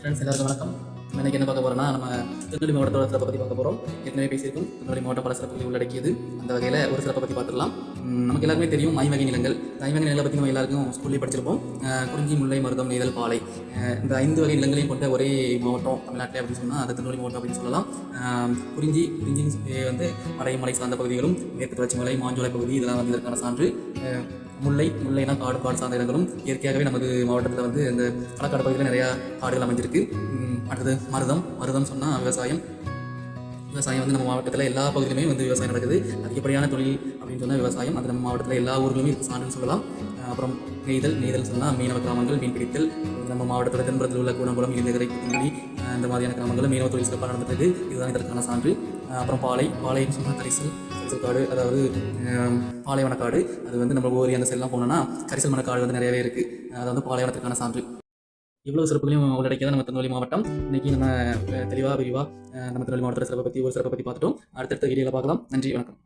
Friends எல்லாருக்கும் வணக்கம். இன்னைக்கு என்ன பார்க்க போறோம்னா நம்ம திருநெல்வேலி மாவட்டத்தோட சிறப்பை பற்றி பார்க்க போகிறோம் ஏற்கனவே பேசியிருக்கோம் திருநெல்வேலி மாவட்டம் பல சிறப்புகளை உள்ளடக்கியது. அந்த வகையில் ஒரு சிறப்பை பற்றி பார்த்துடலாம். நமக்கு எல்லாருமே தெரியும் ஐவகை நிலங்கள். இந்த ஐவகை நிலங்களை பற்றி நம்ம எல்லாருக்கும் ஸ்கூல்லேயே படிச்சிருப்போம். குறிஞ்சி முல்லை மருதம் நெய்தல் பாலை. இந்த ஐந்து வகை நிலங்களையும் கொண்ட ஒரே மாவட்டம் தமிழ்நாட்டில் அப்படின்னு சொன்னால் அது திருநெல்வேலி மாவட்டம் அப்படின்னு சொல்லலாம். குறிஞ்சி குறிஞ்சி வந்து மலை மலை சார்ந்த பகுதிகளும் மேற்கு தொடர்ச்சி மலை மாஞ்சோலை பகுதி இதெல்லாம் வந்து இதற்கான சான்று. முல்லை முல்லைனா காடு காடு சார்ந்த இடங்களும் இயற்கையாகவே நமது மாவட்டத்தில் வந்து இந்த களக்காடு பகுதியில் நிறையா காடுகள் அமைஞ்சிருக்கு. அடுத்தது மருதம். மருதம் சொன்னால் விவசாயம். விவசாயம் வந்து நம்ம மாவட்டத்தில் எல்லா பகுதியிலுமே வந்து விவசாயம் நடக்குது. அதிகப்படியான தொழில் அப்படின்னு சொன்னால் விவசாயம். அது நம்ம மாவட்டத்தில் எல்லா ஊர்களுமே சான்றுன்னு சொல்லலாம். அப்புறம் நெய்தல் நெய்தல் சொன்னால் மீனவ கிராமங்கள் மீன் பிடித்தல் நம்ம மாவட்டத்தில் தென்புறத்தில் உள்ள கூடங்குளம் இலங்கரை குத்தங்குடி இந்த மாதிரியான கிராமங்களும் மீனவ தொழில் சிறப்பாக நடந்துட்டு இதுதான் இதற்கான சான்று. அப்புறம் பாலை பாலைன்னு சொன்னால் கரிசல் கரிசல் காடு அதாவது பாலைவனக்காடு. அது வந்து நம்ம ஓரி அந்த சைட்லாம் போனோம்னா கரிசல் மனக்காடு வந்து நிறையவே இருக்குது அது வந்து பாலைவனத்துக்கான சான்று. இவ்வளோ சிறப்புகளையும் உள்ளடக்கியதான் நம்ம திருநெல்வேலி மாவட்டம். இன்னைக்கு நம்ம தெளிவாக விரிவாக நம்ம திருநெல்வேலி மாவட்டத்தில் சிறப்பை பற்றி ஒரு சிறப்பை பற்றி பார்த்துட்டோம். அடுத்தடுத்த வீடியோவில் பார்க்கலாம். நன்றி வணக்கம்.